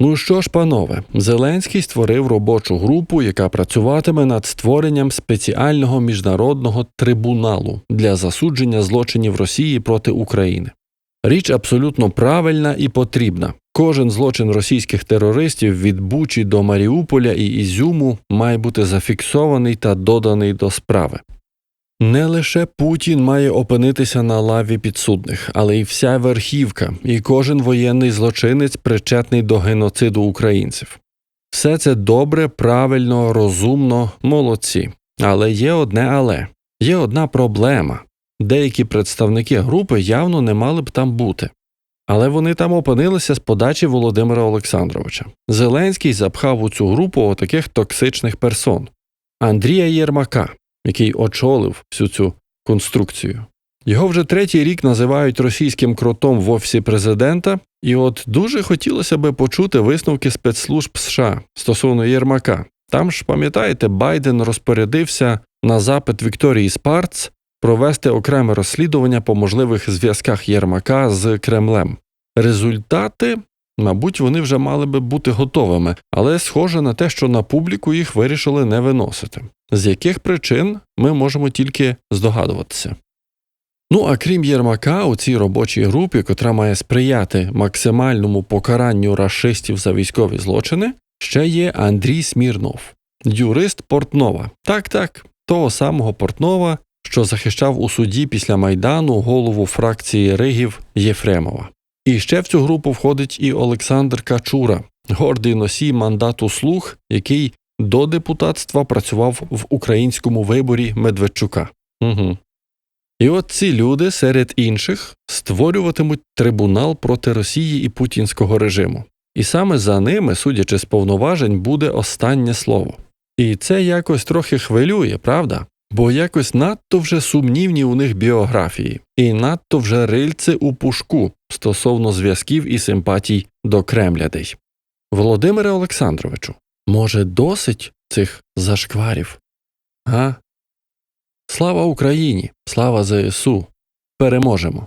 Ну що ж, панове, Зеленський створив робочу групу, яка працюватиме над створенням спеціального міжнародного трибуналу для засудження злочинів Росії проти України. Річ абсолютно правильна і потрібна. Кожен злочин російських терористів від Бучі до Маріуполя і Ізюму має бути зафіксований та доданий до справи. Не лише Путін має опинитися на лаві підсудних, але й вся верхівка, і кожен воєнний злочинець причетний до геноциду українців. Все це добре, правильно, розумно, молодці. Але є одне але є одна проблема. Деякі представники групи явно не мали б там бути. Але вони там опинилися з подачі Володимира Олександровича. Зеленський запхав у цю групу отаких токсичних персон Андрія Єрмака, який очолив всю цю конструкцію. Його вже третій рік називають російським кротом в офісі президента, і от дуже хотілося би почути висновки спецслужб США стосовно Єрмака. Там ж, пам'ятаєте, Байден розпорядився на запит Вікторії Спарц провести окреме розслідування по можливих зв'язках Єрмака з Кремлем. Результати, мабуть, вони вже мали би бути готовими, але схоже на те, що на публіку їх вирішили не виносити. З яких причин ми можемо тільки здогадуватися. Ну а крім Єрмака, у цій робочій групі, котра має сприяти максимальному покаранню рашистів за військові злочини, ще є Андрій Смірнов, юрист Портнова. Так, так, того самого Портнова, що захищав у суді після майдану голову фракції Ригів Єфремова. І ще в цю групу входить і Олександр Качура, гордий носій мандату слуг, який до депутатства працював в українському виборі Медведчука. Угу. І от ці люди, серед інших, створюватимуть трибунал проти Росії і путінського режиму. І саме за ними, судячи з повноважень, буде останнє слово. І це якось трохи хвилює, правда? Бо якось надто вже сумнівні у них біографії, і надто вже рильце у пушку стосовно зв'язків і симпатій до кремлядей. Володимире Олександровичу, може, досить цих зашкварів? А? Слава Україні! Слава ЗСУ! Переможемо!